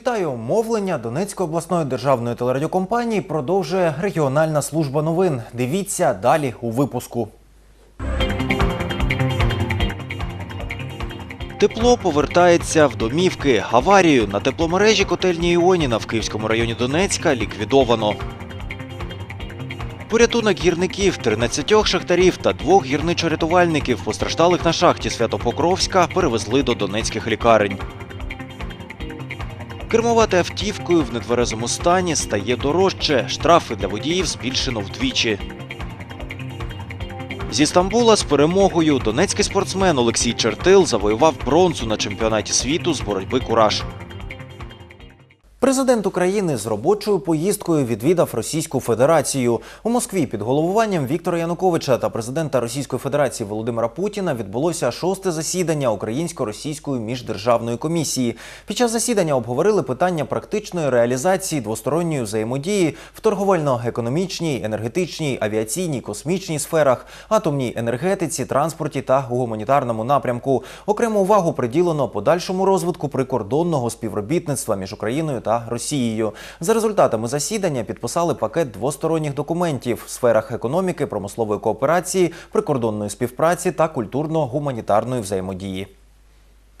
Вітаю! Мовлення Донецької обласної державної телерадіокомпанії продовжує регіональна служба новин. Дивіться далі у випуску. Тепло повертається в домівки. Аварію на тепломережі котельні Іоніна в Київському районі Донецька ліквідовано. Порятунок гірників, 13 шахтарів та двох гірничо-рятувальників, постраждалих на шахті Святопокровська, перевезли до донецьких лікарень. Кермувати автівкою в нетверезому стані стає дорожче. Штрафи для водіїв збільшено вдвічі. Зі Стамбула з перемогою донецький спортсмен Олексій Чертил завоював бронзу на чемпіонаті світу з боротьби кураж. Президент України з робочою поїздкою відвідав Російську Федерацію. У Москві під головуванням Віктора Януковича та президента Російської Федерації Володимира Путіна відбулося шосте засідання Українсько-російської міждержавної комісії. Під час засідання обговорили питання практичної реалізації двосторонньої взаємодії в торговельно-економічній, енергетичній, авіаційній, космічній сферах, атомній енергетиці, транспорті та гуманітарному напрямку. Окрему увагу приділено подальшому розвитку прикордонного співробітництва між Україною та Росією. За результатами засідання підписали пакет двосторонніх документів в сферах економіки, промислової кооперації, прикордонної співпраці та культурно-гуманітарної взаємодії.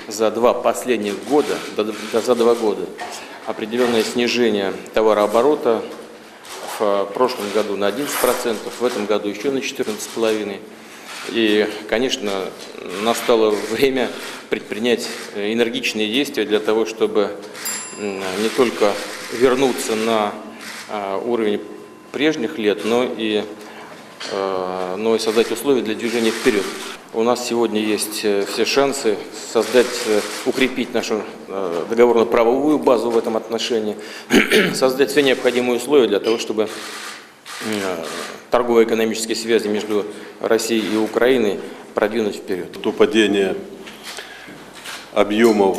за два последних года, да- да- за два года, определенное снижение товарооборота. В э, прошлом году на 11%, в этом году еще на 14,5%. И, конечно, настало время предпринять э, энергичные действия для того, чтобы м, не только вернуться на а, уровень прежних лет, но и э, но и создать условия для движения вперед. У нас сегодня есть э, все шансы создать, э, укрепить нашу э, договорно-правовую базу в этом отношении, создать все необходимые условия для того, чтобы торгово-экономические связи между Россией и Украиной продвинуть вперед. то падение объемов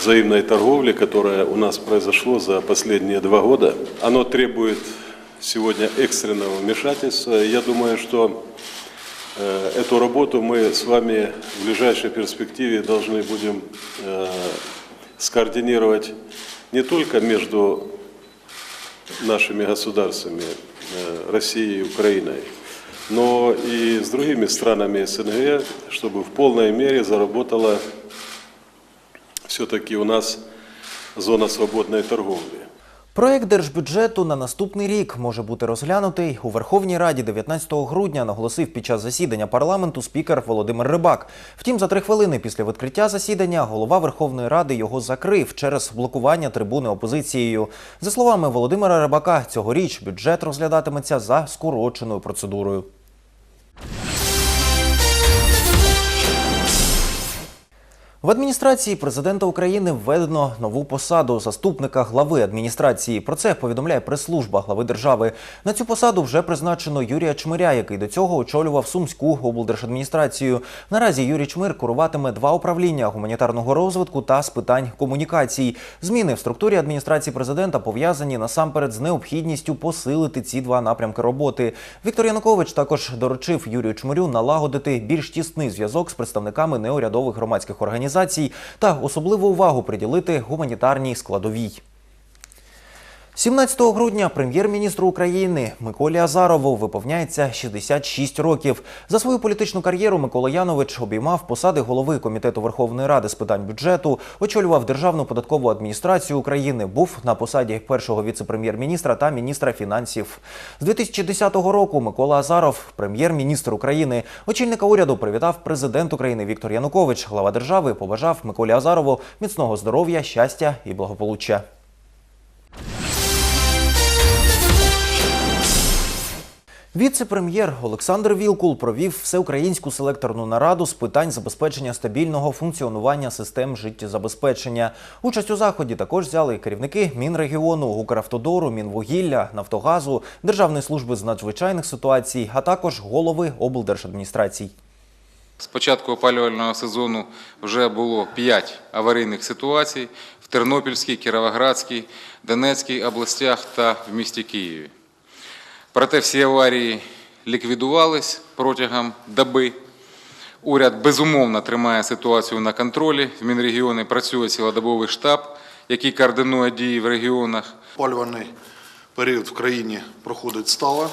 взаимной торговли, которое у нас произошло за последние два года, оно требует сегодня экстренного вмешательства. Я думаю, что э, эту работу мы с вами в ближайшей перспективе должны будем э, скоординировать не только между нашими государствами, э, Россией и Украиной, но и с другими странами СНГ, чтобы в полной мере заработала все-таки у нас зона свободной торговли. Проект держбюджету на наступний рік може бути розглянутий у Верховній Раді 19 грудня. Наголосив під час засідання парламенту спікер Володимир Рибак. Втім, за три хвилини після відкриття засідання голова Верховної Ради його закрив через блокування трибуни опозицією. За словами Володимира Рибака, цьогоріч бюджет розглядатиметься за скороченою процедурою. В адміністрації президента України введено нову посаду заступника глави адміністрації. Про це повідомляє прес-служба глави держави. На цю посаду вже призначено Юрія Чмиря, який до цього очолював Сумську облдержадміністрацію. Наразі Юрій Чмир куруватиме два управління гуманітарного розвитку та з питань комунікацій. Зміни в структурі адміністрації президента пов'язані насамперед з необхідністю посилити ці два напрямки роботи. Віктор Янукович також доручив Юрію Чмирю налагодити більш тісний зв'язок з представниками неурядових громадських організацій та особливу увагу приділити гуманітарній складовій. 17 грудня прем'єр-міністру України Миколі Азарову виповняється 66 років. За свою політичну кар'єру Микола Янович обіймав посади голови комітету Верховної Ради з питань бюджету, очолював Державну податкову адміністрацію України, був на посаді першого віце-прем'єр-міністра та міністра фінансів. З 2010 року Микола Азаров, прем'єр-міністр України, очільника уряду привітав президент України Віктор Янукович. Глава держави побажав Миколі Азарову міцного здоров'я, щастя і благополуччя. Віце-прем'єр Олександр Вілкул провів всеукраїнську селекторну нараду з питань забезпечення стабільного функціонування систем життєзабезпечення. Участь у заході також взяли керівники Мінрегіону, Укравтодору, Мінвугілля, Нафтогазу, Державної служби з надзвичайних ситуацій, а також голови облдержадміністрацій. З початку опалювального сезону вже було 5 аварійних ситуацій в Тернопільській, Кіровоградській, Донецькій областях та в місті Києві. Проте всі аварії ліквідувались протягом доби. Уряд безумовно тримає ситуацію на контролі. В Мінрегіоні працює цілодобовий штаб, який координує дії в регіонах. Опалювальний період в країні проходить стало.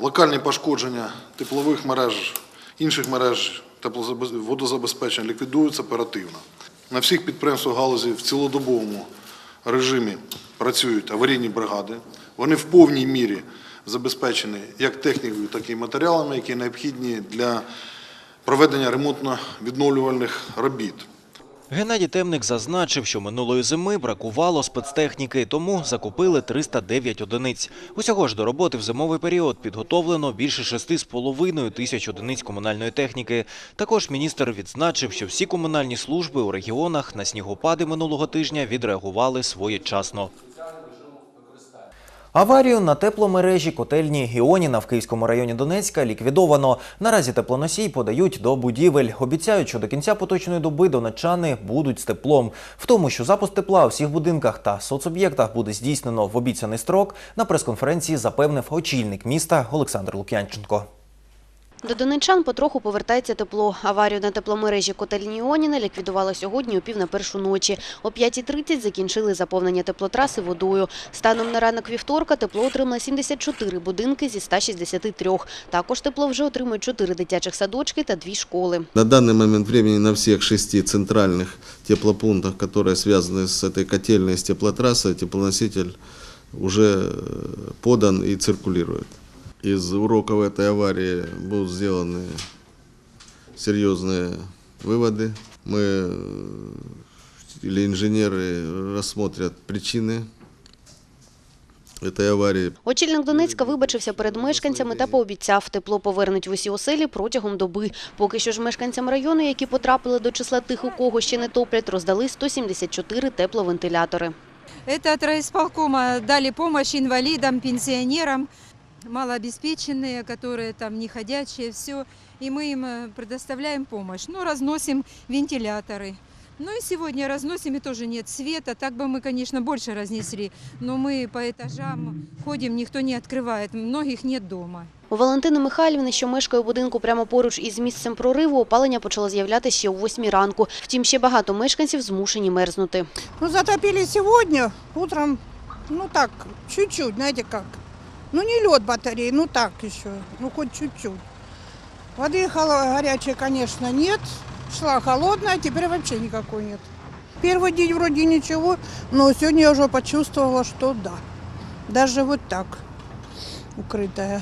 Локальні пошкодження теплових мереж, інших мереж водозабезпечення ліквідуються оперативно. На всіх підприємствах галузі в цілодобовому режимі працюють аварійні бригади. Вони в повній мірі забезпечені як технікою, так і матеріалами, які необхідні для проведення ремонтно-відновлювальних робіт. Геннадій Темник зазначив, що минулої зими бракувало спецтехніки, тому закупили 309 одиниць. Усього ж до роботи в зимовий період підготовлено більше 6,5 тисяч одиниць комунальної техніки. Також міністр відзначив, що всі комунальні служби у регіонах на снігопади минулого тижня відреагували своєчасно. Аварію на тепломережі котельні Гіоніна в Київському районі Донецька ліквідовано. Наразі теплоносій подають до будівель. Обіцяють, що до кінця поточної доби донеччани будуть з теплом. В тому, що запуск тепла у всіх будинках та соцоб'єктах буде здійснено в обіцяний строк, на прес-конференції запевнив очільник міста Олександр Лук'янченко. До донеччан потроху повертається тепло. Аварію на тепломережі котельні Іоніна ліквідували сьогодні о пів на першу ночі. О 5.30 закінчили заповнення теплотраси водою. Станом на ранок вівторка тепло отримали 74 будинки зі 163. Також тепло вже отримують 4 дитячих садочки та 2 школи. На данный момент времени на всех шести центральных теплопунктах, которые связаны с этой котельной, с теплотрассой, теплоноситель уже э, подан и циркулирует. Из уроков этой аварии будут сделаны серьезные выводы. Мы э, или инженеры рассмотрят причины этой аварии. Очільник Донецька вибачився перед мешканцями та пообіцяв, тепло повернуть в усі оселі протягом доби. Поки що ж мешканцям району, які потрапили до числа тих, у кого ще не топлять, роздали 174 тепловентилятори. Это от райисполкома дали помощь инвалидам, пенсионерам, малообеспеченные, которые там не ходячие, все. И мы им э, предоставляем помощь. Ну, разносим вентиляторы. Ну и сегодня разносим, и тоже нет света. Так бы мы, конечно, больше разнесли. Но мы по этажам ходим, никто не открывает. Многих нет дома. У Валентини Михайлівни, що мешкає у будинку прямо поруч із місцем прориву, опалення почало з'являтися ще о 8 ранку. Втім, ще багато мешканців змушені мерзнути. Ну, затопили сегодня, утром, ну так, чуть-чуть, знаете как. Ну, не лед батареи, ну так еще, ну хоть чуть-чуть. Воды холо- горячей, конечно, нет. Шла холодная, теперь вообще никакой нет. Первый день вроде ничего, но сегодня я уже почувствовала, что да. Даже вот так, укрытая.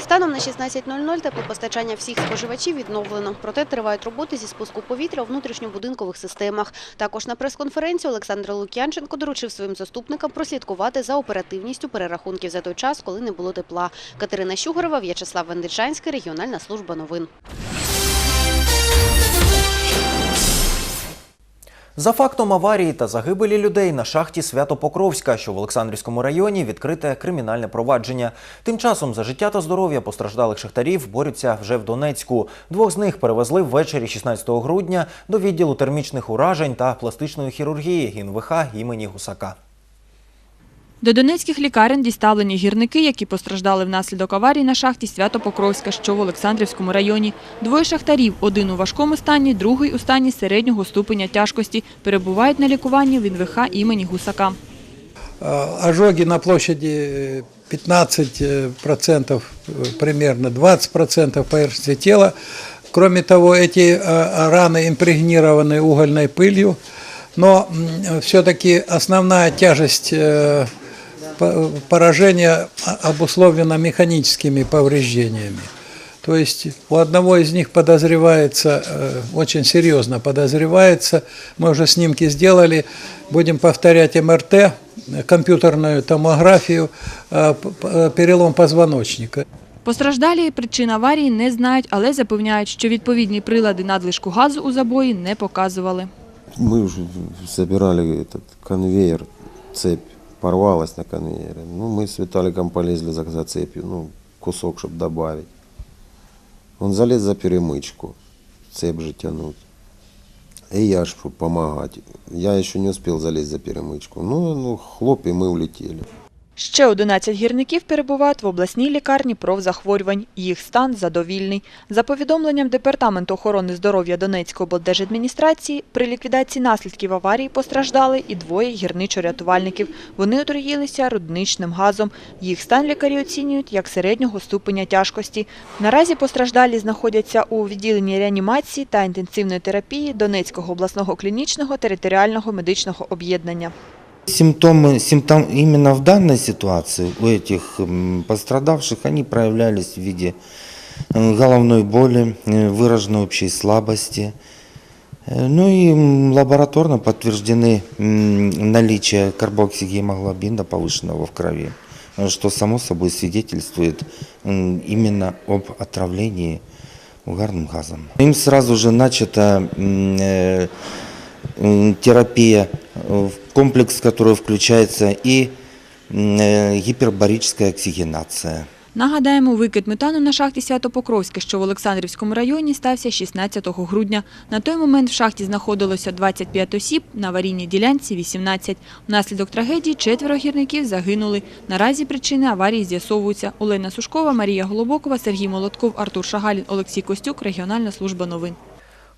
Станом на 16.00 теплопостачання всіх споживачів відновлено. Проте тривають роботи зі спуску повітря у внутрішньобудинкових системах. Також на прес-конференції Олександр Лук'янченко доручив своїм заступникам прослідкувати за оперативністю перерахунків за той час, коли не було тепла. Катерина Щугорова, В'ячеслав Вендичанський, регіональна служба новин. За фактом аварії та загибелі людей на шахті Свято-Покровська, що в Олександрівському районі, відкрите кримінальне провадження. Тим часом за життя та здоров'я постраждалих шахтарів борються вже в Донецьку. Двох з них перевезли ввечері 16 грудня до відділу термічних уражень та пластичної хірургії ГІНВХ імені Гусака. До донецьких лікарень діставлені гірники, які постраждали внаслідок аварії на шахті Свято-Покровська, що в Олександрівському районі. Двоє шахтарів, один у важкому стані, другий у стані середнього ступеня тяжкості, перебувають на лікуванні в ІНВХ імені Гусака. А, Ожоги на площади э, 15%, э, примерно 20% поверхности тела. Кроме того, эти э, раны импрегнированы угольной пылью, но все-таки основная тяжесть э, по- поражения а- обусловлена механическими повреждениями. То есть у одного из них подозревается, э, очень серьезно подозревается, мы уже снимки сделали, будем повторять МРТ, э, компьютерную томографию, э, п- п- перелом позвоночника. Постраждалі причин аварії не знають, але запевняють, що відповідні прилади надлишку газу у забої не показували. Мы уже собирали этот конвейер, цепь порвалась на конвейере. Ну, мы с Виталиком полезли за, за цепью, ну, кусок, чтобы добавить. Он залез за перемычку, цепь же тянуть. И я ж помогать. Я еще не успел залезть за перемычку. Ну, ну, хлоп, и мы улетели. Ще 11 гірників перебувають в обласній лікарні профзахворювань. Їх стан задовільний. За повідомленням Департаменту охорони здоров'я Донецької облдержадміністрації, при ліквідації наслідків аварії постраждали і двоє гірничо-рятувальників. Вони отруїлися рудничним газом. Їх стан лікарі оцінюють як середнього ступеня тяжкості. Наразі постраждалі знаходяться у відділенні реанімації та інтенсивної терапії Донецького обласного клінічного територіального медичного об'єднання. Симптомы, симптом, именно в данной ситуации у этих пострадавших, они проявлялись в виде э, головной боли, э, выраженной общей слабости. Э, Ну и лабораторно подтверждены наличие карбоксигемоглобина повышенного в крови, что само собой свидетельствует именно об отравлении угарным газом. Им сразу же начата терапия, в комплекс, который включается и э, гипербарическая оксигенация. Нагадаємо, викид метану на шахті Свято-Покровське, що в Олександрівському районі, стався 16 грудня. На той момент в шахті знаходилося 25 осіб, на аварійній ділянці – 18. Внаслідок трагедії четверо гірників загинули. Наразі причини аварії з'ясовуються. Олена Сушкова, Марія Голобокова, Сергій Молотков, Артур Шагалін, Олексій Костюк. Регіональна служба новин.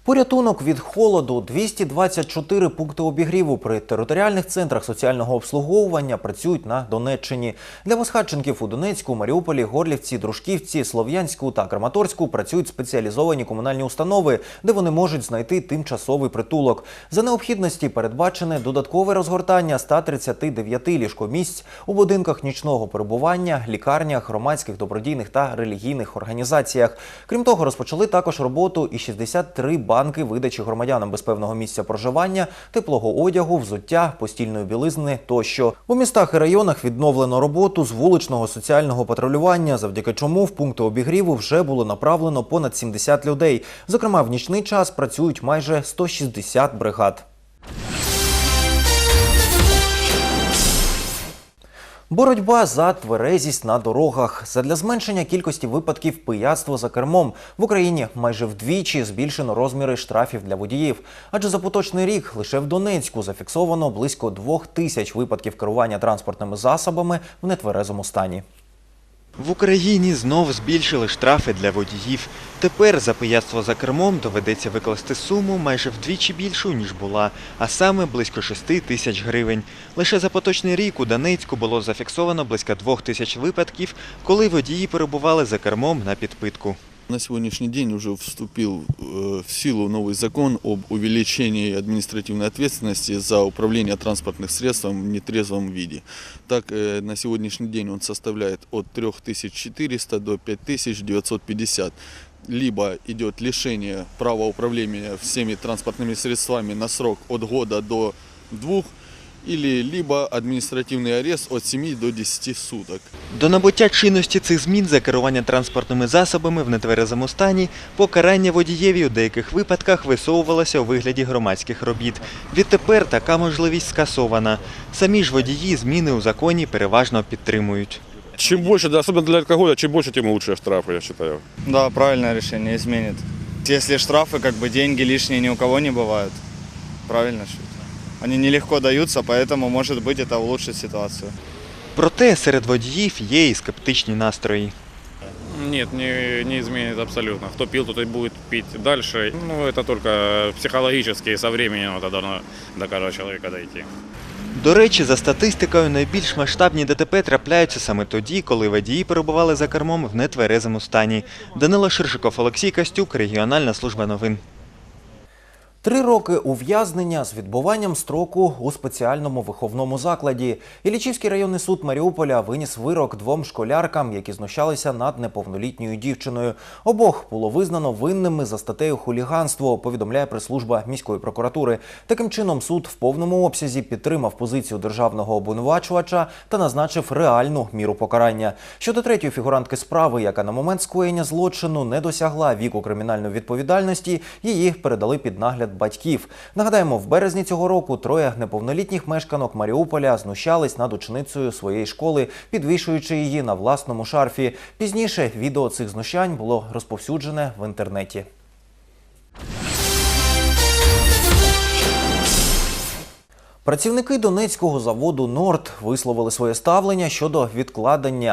Порятунок від холоду 224 пункти обігріву при територіальних центрах соціального обслуговування працюють на Донеччині. Для восхатченків у Донецьку, Маріуполі, Горлівці, Дружківці, Слов'янську та Краматорську працюють спеціалізовані комунальні установи, де вони можуть знайти тимчасовий притулок. За необхідності передбачене додаткове розгортання 139 ліжкомісць у будинках нічного перебування, лікарнях, громадських добродійних та релігійних організаціях. Крім того, розпочали також роботу і 63 банки видачі громадянам без певного місця проживання, теплого одягу, взуття, постільної білизни тощо. У містах і районах відновлено роботу з вуличного соціального патрулювання, завдяки чому в пункти обігріву вже було направлено понад 70 людей. Зокрема, в нічний час працюють майже 160 бригад. Боротьба за тверезість на дорогах задля зменшення кількості випадків пияцтва за кермом в Україні майже вдвічі збільшено розміри штрафів для водіїв. Адже за поточний рік лише в Донецьку зафіксовано близько двох тисяч випадків керування транспортними засобами в нетверезому стані. В Україні знов збільшили штрафи для водіїв. Тепер за пияцтво за кермом доведеться викласти суму майже вдвічі більшу, ніж була, а саме близько 6 тисяч гривень. Лише за поточний рік у Донецьку було зафіксовано близько 2 тисяч випадків, коли водії перебували за кермом на підпитку. На сегодняшний день уже вступил э, в силу новый закон об увеличении административной ответственности за управление транспортных средством в нетрезвом виде. Так, э, на сегодняшний день он составляет от 3400 до 5950. Либо идет лишение права управления всеми транспортными средствами на срок от года до двух, или либо административный арест от 7 до 10 суток. До набуття чинності цих змін за керування транспортними засобами в нетверезому стані покарання водієві у деяких випадках висовувалося у вигляді громадських робіт. Відтепер така можливість скасована. Самі ж водії зміни у законі переважно підтримують. Чем больше, да, особенно для алкоголя, чем больше, тем лучше штрафы, я считаю. Да, правильное решение, изменит. Если штрафы, как бы деньги лишние ни у кого не бывают. Правильно что Они нелегко даются, поэтому, может быть, это улучшит ситуацию. Проте серед водіїв є і скептичні настрої. Нет, не, не изменит абсолютно. Кто пил, тот и будет пить дальше. Ну, это только психологически, со временем это должно до каждого человека дойти. До речі, за статистикою, найбільш масштабні ДТП трапляються саме тоді, коли водії перебували за кермом в нетверезому стані. Данило Ширшиков, Олексій Костюк, Регіональна служба новин. Три роки ув'язнення з відбуванням строку у спеціальному виховному закладі. Іллічівський районний суд Маріуполя виніс вирок двом школяркам, які знущалися над неповнолітньою дівчиною. Обох було визнано винними за статтею хуліганство, повідомляє прес-служба міської прокуратури. Таким чином, суд в повному обсязі підтримав позицію державного обвинувачувача та назначив реальну міру покарання. Щодо третьої фігурантки справи, яка на момент скоєння злочину не досягла віку кримінальної відповідальності, її передали під нагляд батьків. Нагадаємо, в березні цього року троє неповнолітніх мешканок Маріуполя знущались над ученицею своєї школи, підвішуючи її на власному шарфі. Пізніше відео цих знущань було розповсюджене в інтернеті. Працівники Донецького заводу Норд висловили своє ставлення щодо відкладення